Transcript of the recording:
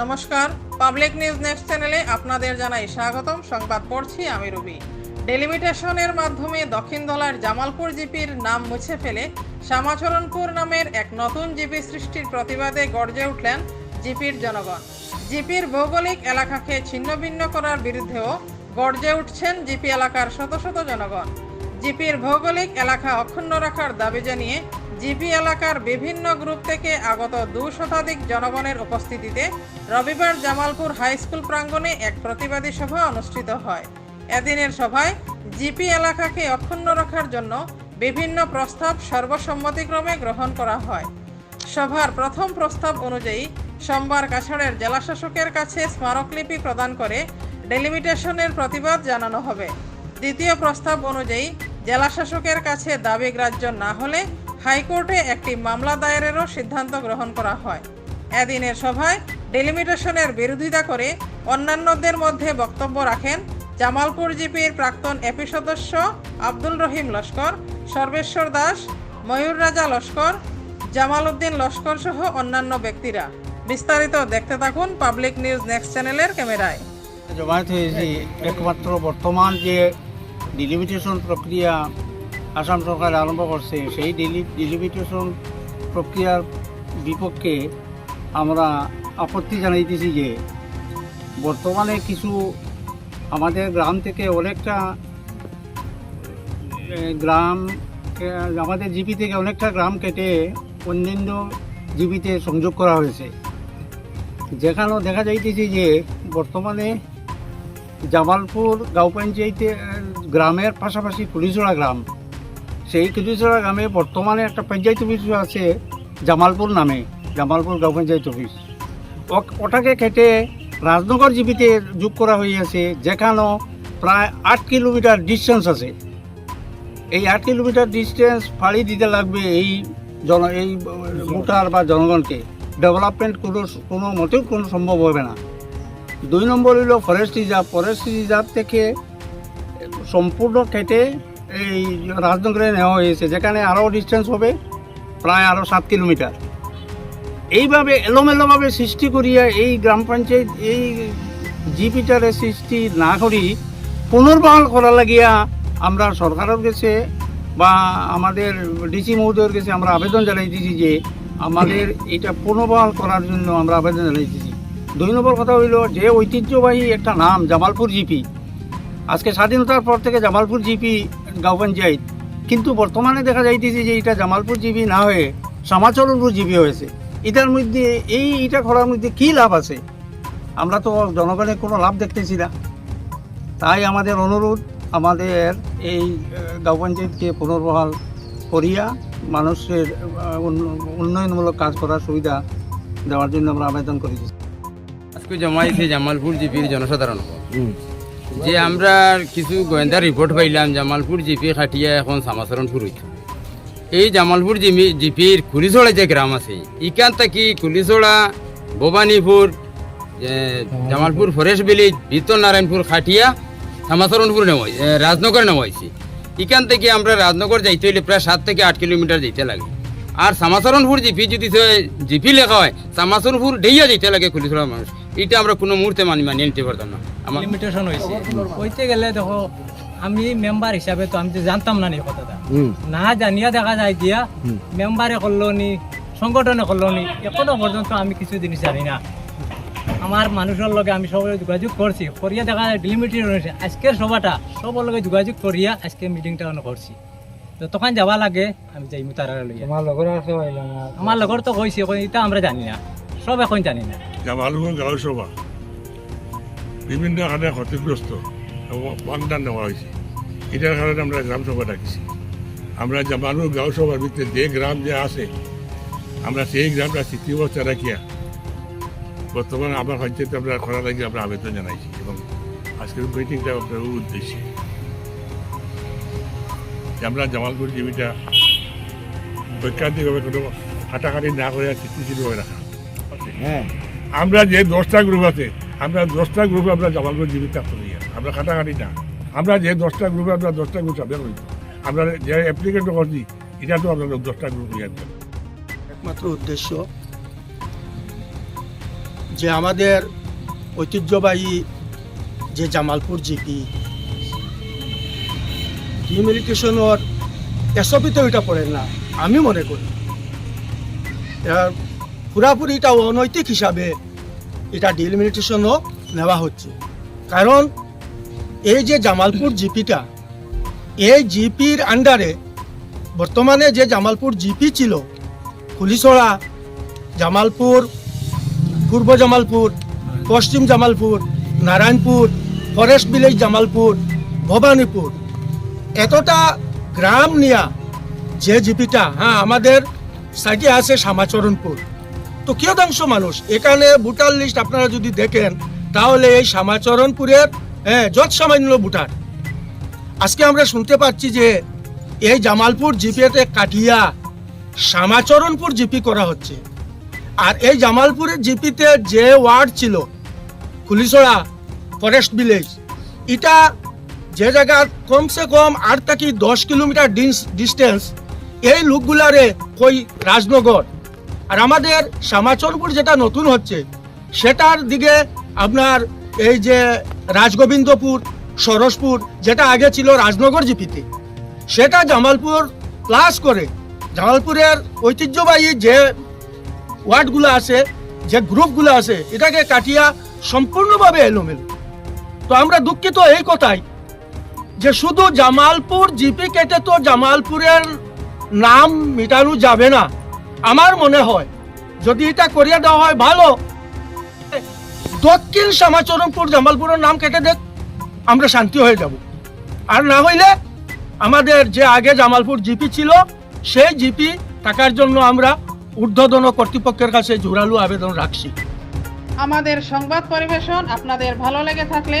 নমস্কার। Public news next চ্যানেলে আপনাদের জানাই স্বাগতম। সংবাদ পড়ছি আমি রুবি। ডেলিমিটেশনের মাধ্যমে দক্ষিণ দলার জামালপুর জিপির নাম মুছে ফেলে শ্যামাচরণপুর নামের এক নতুন জিপি সৃষ্টির প্রতিবাদে গর্জে উঠলেন জিপির জনগণ। জিপির ভৌগোলিক এলাকাকে ছিন্নভিন্ন করার বিরুদ্ধেও গর্জে উঠছেন জিপি এলাকার শত শত জনগণ। জিপির ভৌগোলিক এলাকা অক্ষুণ্ণ রাখার দাবি জানিয়ে জিপি এলাকার বিভিন্ন গ্রুপ থেকে আগত দু শতাধিক জনগণের উপস্থিতিতে রবিবার জামালপুর হাই স্কুল প্রাঙ্গণে এক প্রতিবাদী সভা অনুষ্ঠিত হয়। এদিনের সভায় জিপি এলাকাকে অক্ষুণ্ণ রাখার জন্য বিভিন্ন প্রস্তাব সর্বসম্মতিক্রমে গ্রহণ করা হয়। সভার প্রথম প্রস্তাব অনুযায়ী সোমবার কাছাড়ের জেলাশাসকের কাছে স্মারকলিপি প্রদান করে ডেলিমিটেশনের প্রতিবাদ জানানো হবে। দ্বিতীয় প্রস্তাব অনুযায়ী জেলাশাসকের কাছে দাবি গ্রাহ্য না হলে হাইকোর্টে একটি মামলা দায়েরেরও সিদ্ধান্ত গ্রহণ করা হয়। এদিনের সভায় ডেলিমিটেশনের বিরোধিতা করে অন্যান্যদের মধ্যে বক্তব্য রাখেন জামালপুর জিপির প্রাক্তন এপি সদস্য আব্দুল রহিম লস্কর, সর্বেশ্বর দাস, ময়ূর রাজা লস্কর, জামাল উদ্দিন লস্কর সহ অন্যান্য ব্যক্তিরা। বিস্তারিত দেখতে থাকুন পাবলিক নিউজ নেক্সট চ্যানেলের ক্যামেরায়। জমায়েত হয়েছে একমাত্র বর্তমান যে ডিলিমিটেশন প্রক্রিয়া আসাম সরকার আরম্ভ করছে, সেই ডিলিমিটেশন প্রক্রিয়ার বিপক্ষে আমরা আপত্তি জানাইতেছি যে, বর্তমানে কিছু আমাদের গ্রাম থেকে অনেকটা গ্রাম আমাদের জিপি থেকে অনেকটা গ্রাম কেটে অন্যান্য জিপিতে সংযোগ করা হয়েছে। যেখানেও দেখা যাইতেছে যে, বর্তমানে জামালপুর, গাঁও পঞ্চায়েতে গ্রামের পাশাপাশি কুলিচড়া গ্রাম। সেই কুলিচড়া গ্রামে বর্তমানে একটা পঞ্চায়েত অফিস আছে, জামালপুর নামে, জামালপুর গাঁও পঞ্চায়েত অফিস। ওটাকে কেটে রাজনগর জীবিতে যোগ করা হয়েছে যেখানেও প্রায় আট কিলোমিটার ডিস্টেন্স আছে। এই আট কিলোমিটার ডিস্টেন্স ফাড়ি দিতে লাগবে এই জন এই ভোটার বা জনগণকে। ডেভেলপমেন্ট কোনো কোনো মতেও কোনো সম্ভব হবে না। দুই নম্বর হইল ফরেস্ট রিজার্ভ ফরেস্ট রিজার্ভ থেকে সম্পূর্ণ কেটে এই রাজনগরে নেওয়া হয়েছে, যেখানে আরও ডিস্টেন্স হবে প্রায় আরও সাত কিলোমিটার। এইভাবে এলোমেলোভাবে সৃষ্টি করিয়া এই গ্রাম পঞ্চায়েত, এই জিপিটারে সৃষ্টি না করি, পুনর্বহাল করা লাগিয়া আমরা সরকারের কাছে বা আমাদের ডিসি মহোদয়ের কাছে আমরা আবেদন জানাইতেছি যে আমাদের এটা পুনর্বহাল করার জন্য আমরা আবেদন জানাইতেছি। দুই নম্বর কথা হইল যে ঐতিহ্যবাহী একটা নাম, জামালপুর জিপি আজকে স্বাধীনতার পর থেকে জামালপুর জিপি গাঁও পঞ্চায়েত কিন্তু বর্তমানে দেখা যাইতেছে যে এটা জামালপুর জিপি না হয়ে শ্যামাচরণপুর জিপি হয়েছে। এটার মধ্যে এই এটা করার মধ্যে কি লাভ আছে? আমরা তো জনগণের কোনো লাভ দেখতেছি না। তাই আমাদের অনুরোধ আমাদের এই গাঁও পঞ্চায়েতকে পুনর্বহাল করিয়া মানুষের উন্নয়নমূলক কাজ করার সুবিধা দেওয়ার জন্য আমরা আবেদন করেছি। আজকে জমাইছে জামালপুর জিপির জনসাধারণ। যে আমরা কিছু গোয়েন্দা রিপোর্ট পাইলাম জামালপুর জিপি খাটিয়া এখন সামাচরণপুর হইত এই জামালপুর জিমি জিপির কুলিছড়া যে গ্রাম আছে ইকান থাকি কুলিছড়া ভবানীপুর জামালপুর ফরেস্ট ভিলেজ ভিতর নারায়ণপুর খাটিয়া সামাচরণপুর নেওয়াই এ, রাজনগর নেওয়াইছি ইকান থেকে আমরা রাজনগর যাইতে হইলে প্রায় সাত থেকে আট কিলোমিটার যেতে লাগে। আর সামাচরণপুর জিপি যদি সে- জিপি লেখা হয় সামাচরণপুর ডেইয়া যেতে লাগে কুলিছড়া মানুষ। এটা আমরা কোনো মুহূর্তে মানি মানিয়ে নিতে পারতাম না। আমার লিমিটেশন হয়েছে হইতে গেলে দেখো আমি মেম্বার হিসাবে তো আমি তো জানতাম না নি কথাটা। না জানিয়া দেখা যায় দিয়া মেম্বারে করল নি সংগঠনে করল নি এখনও পর্যন্ত আমি কিছু জিনিস জানি না। আমার মানুষের লগে আমি সবাই যোগাযোগ করছি করিয়া দেখা যায় ডিলিমিটেড হয়েছে আজকের সভাটা সবার লগে যোগাযোগ করিয়া আজকে মিটিংটা অন করছি। তখন যাবা লাগে আমি যাইমু তারা লইয়া। আমার লগর তো কইছে কই, এটা আমরা জানি না। সব এখন জানি না। জামালপুর গাঁও সভা বিভিন্ন কারণে ক্ষতিগ্রস্ত এবং বাগদান নেওয়া হয়েছে এটার কারণে আমরা গ্রাম সভা ডাকিছি আমরা জামালপুর গাঁও সভার ভিতরে যে গ্রাম যে আছে আমরা সেই গ্রামটা স্মৃতি অবস্থা রাখিয়া বর্তমানে আমার পঞ্চায়েতে আমরা করা লাগে আমরা আবেদন জানাইছি। এবং আজকের মিটিংটা আপনার উদ্দেশ্যে। আমরা জামালপুর জমিটা বৈজ্ঞানিকভাবে কোনো হাঁটাহাঁটি না করে স্থিতিশীলভাবে রাখা। হ্যাঁ। আমরা যে দশটা গ্রুপ আছে আমরা দশটা গ্রুপে আমরা জামালপুর জীবিত করি। আমরা খাটাখাটি না। আমরা যে দশটা গ্রুপে আমরা দশটা গ্রুপ সামনে করি। আমরা যে অ্যাপ্লিকেশন করছি এটা তো আমরা দশটা গ্রুপ ইয়ে একমাত্র উদ্দেশ্য যে আমাদের ঐতিহ্যবাহী যে জামালপুর জিপি ডিমিলিটেশনের এসপিতে ওইটা পড়ে না, আমি মনে করি। পুরাপুরি এটা অনৈতিক হিসাবে এটা ডিলিমিটেশনও নেওয়া হচ্ছে। কারণ এই যে জামালপুর জিপিটা, এই জিপির আন্ডারে বর্তমানে যে জামালপুর জিপি ছিল কুলিছড়া জামালপুর, পূর্ব জামালপুর, পশ্চিম জামালপুর, নারায়ণপুর, ফরেস্ট ভিলেজ জামালপুর, ভবানীপুর এতটা গ্রাম নিয়া যে জিপিটা হ্যাঁ আমাদের সাইডে আছে শ্যামাচরণপুর। তো কিয়দাংশ মানুষ, এখানে ভোটার লিস্ট আপনারা যদি দেখেন, তাহলে এই শ্যামাচরণপুরের হ্যাঁ যত সামান্য ভোটার। আজকে আমরা শুনতে পাচ্ছি যে এই জামালপুর জিপিতে কাটিয়া শ্যামাচরণপুর জিপি করা হচ্ছে। আর এই জামালপুরের জিপিতে যে ওয়ার্ড ছিল কুলিছড়া ফরেস্ট ভিলেজ, এটা যে জায়গার কমসে কম আট থেকে দশ কিলোমিটার ডিস্টেন্স এই লোকগুলারে কই রাজনগর। আর আমাদের শ্যামাচরণপুর যেটা নতুন হচ্ছে, সেটার দিকে আপনার এই যে রাজগোবিন্দপুর, সরসপুর, যেটা আগে ছিল রাজনগর জিপিতে, সেটা জামালপুর প্লাস করে, জামালপুরের ঐতিহ্যবাহী যে ওয়ার্ডগুলো আছে, যে গ্রুপগুলো আছে, এটাকে কাটিয়া সম্পূর্ণভাবে এলোমেলো। তো আমরা দুঃখিত এই কথাই যে শুধু জামালপুর জিপি কেটে তো জামালপুরের নাম মেটানো যাবে না। আমার মনে হয় যদি এটা করিয়ে দেওয়া হয় ভালো। দক্ষিণ শ্যামাচরণপুর জামালপুরের নাম কেটে দেখ, আমরা শান্তি হয়ে যাব। আর না হইলে আমাদের যে আগে জামালপুর জিপি ছিল, সেই জিপি থাকার জন্য আমরা ঊর্ধ্বতন কর্তৃপক্ষের কাছে জোরালো আবেদন রাখছি। আমাদের সংবাদ পরিবেশন আপনাদের ভালো লেগে থাকলে